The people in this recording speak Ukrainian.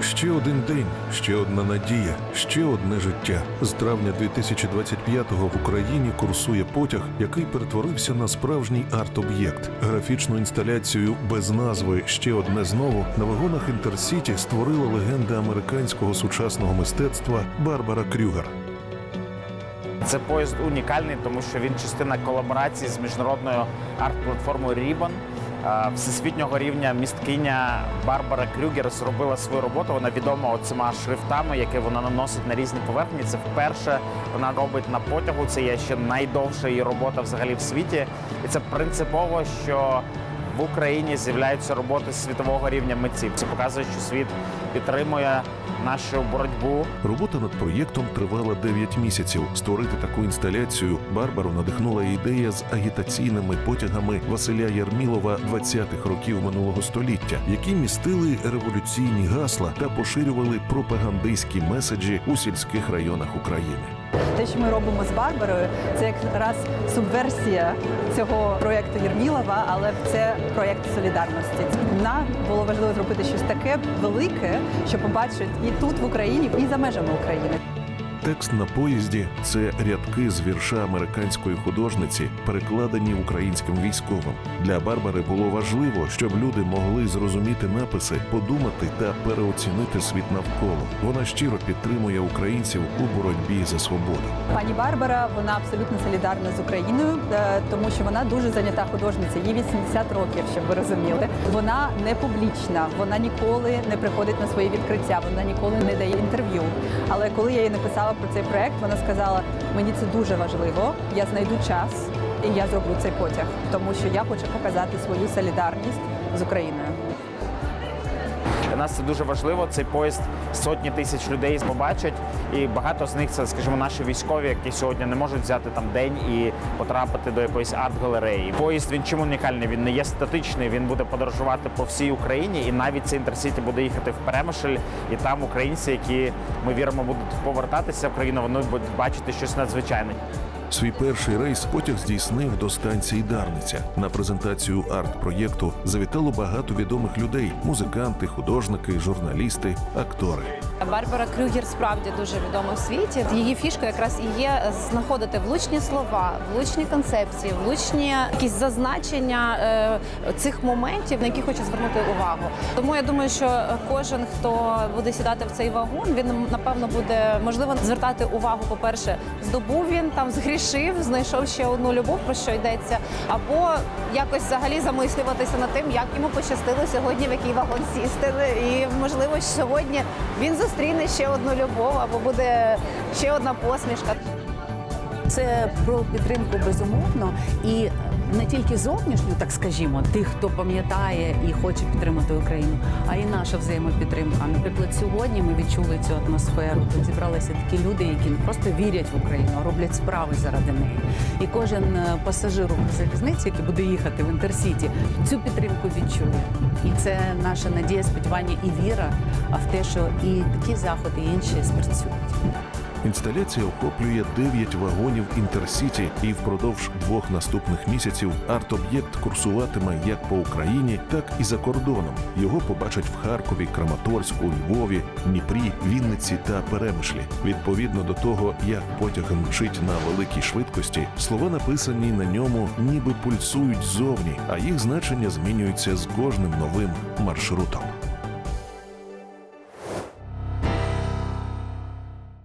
Ще один день, ще одна надія, ще одне життя. З травня 2025-го в Україні курсує потяг, який перетворився на справжній арт-об'єкт. Графічну інсталяцію без назви Ще одне знову на вагонах Інтерсіті створила легенда американського сучасного мистецтва Барбара Крюгер. Це поїзд унікальний, тому що він частина колаборації з міжнародною арт-платформою Ribbon. Всесвітнього рівня місткиня Барбара Крюгер зробила свою роботу. Вона відома оцима шрифтами, які вона наносить на різні поверхні. Це вперше вона робить на потягу. Це є ще найдовша її робота взагалі в світі. І це принципово, що в Україні з'являються роботи світового рівня митців. Це показує, що світ підтримує нашу боротьбу Робота над проєктом тривала 9 місяців. Створити таку інсталяцію Барбару надихнула ідея з агітаційними потягами Василя Ярмілова 20-х років минулого століття, які містили революційні гасла та поширювали пропагандистські меседжі у сільських районах України. Те, що ми робимо з Барбарою, це якраз субверсія цього проєкту Єрмілова, але це проєкт солідарності. Нам було важливо зробити щось таке велике, що побачать і тут в Україні, і за межами України. Текст на поїзді це рядки з вірша американської художниці, перекладені українським військовим. Для Барбари було важливо, щоб люди могли зрозуміти написи, подумати та переоцінити світ навколо. Вона щиро підтримує українців у боротьбі за свободу. Пані Барбара, вона абсолютно солідарна з Україною, е, тому що вона дуже зайнята художниця. Їй 80 років, щоб ви розуміли. Вона не публічна, вона ніколи не приходить на свої відкриття, вона ніколи не дає інтерв'ю. Але коли я їй написала про цей проект, вона сказала: мені це дуже важливо, я знайду час і я зроблю цей потяг, тому що я хочу показати свою солідарність з Україною. Для нас це дуже важливо. Цей поїзд сотні тисяч людей побачать, і багато з них це, скажімо, наші військові, які сьогодні не можуть взяти там день і потрапити до якоїсь арт-галереї. Поїзд він чим унікальний? Він не є статичний. Він буде подорожувати по всій Україні, і навіть цей інтерсіті буде їхати в Перемишль, і там українці, які ми віримо, будуть повертатися в країну, вони будуть бачити щось надзвичайне. Свій перший рейс потяг здійснив до станції Дарниця. На презентацію арт-проєкту завітало багато відомих людей: музиканти, художники, журналісти, актори. Барбара Крюгер справді дуже відома в світі. Її фішка якраз і є знаходити влучні слова, влучні концепції, влучні якісь зазначення е, цих моментів, на які хоче звернути увагу. Тому я думаю, що кожен, хто буде сідати в цей вагон, він напевно буде можливо звертати увагу. По перше, здобув він там, згрішив, знайшов ще одну любов, про що йдеться, або якось взагалі замислюватися над тим, як йому пощастило сьогодні в який вагон сісти. І можливо, сьогодні він зустріне ще одну любов або буде ще одна посмішка. Це про підтримку безумовно і не тільки зовнішню, так скажімо, тих, хто пам'ятає і хоче підтримати Україну, а й наша взаємопідтримка. Наприклад, сьогодні ми відчули цю атмосферу. Тут зібралися такі люди, які не просто вірять в Україну, а роблять справи заради неї. І кожен е, пасажир залізниці, який буде їхати в інтерсіті, цю підтримку відчує. І це наша надія, сподівання і віра в те, що і такі заходи, і інші спрацюють. Інсталяція охоплює 9 вагонів інтерсіті, і впродовж двох наступних місяців арт-об'єкт курсуватиме як по Україні, так і за кордоном. Його побачать в Харкові, Краматорську, Львові, Дніпрі, Вінниці та Перемишлі. Відповідно до того, як потяг мчить на великій швидкості, слова написані на ньому, ніби пульсують ззовні, а їх значення змінюються з кожним новим маршрутом.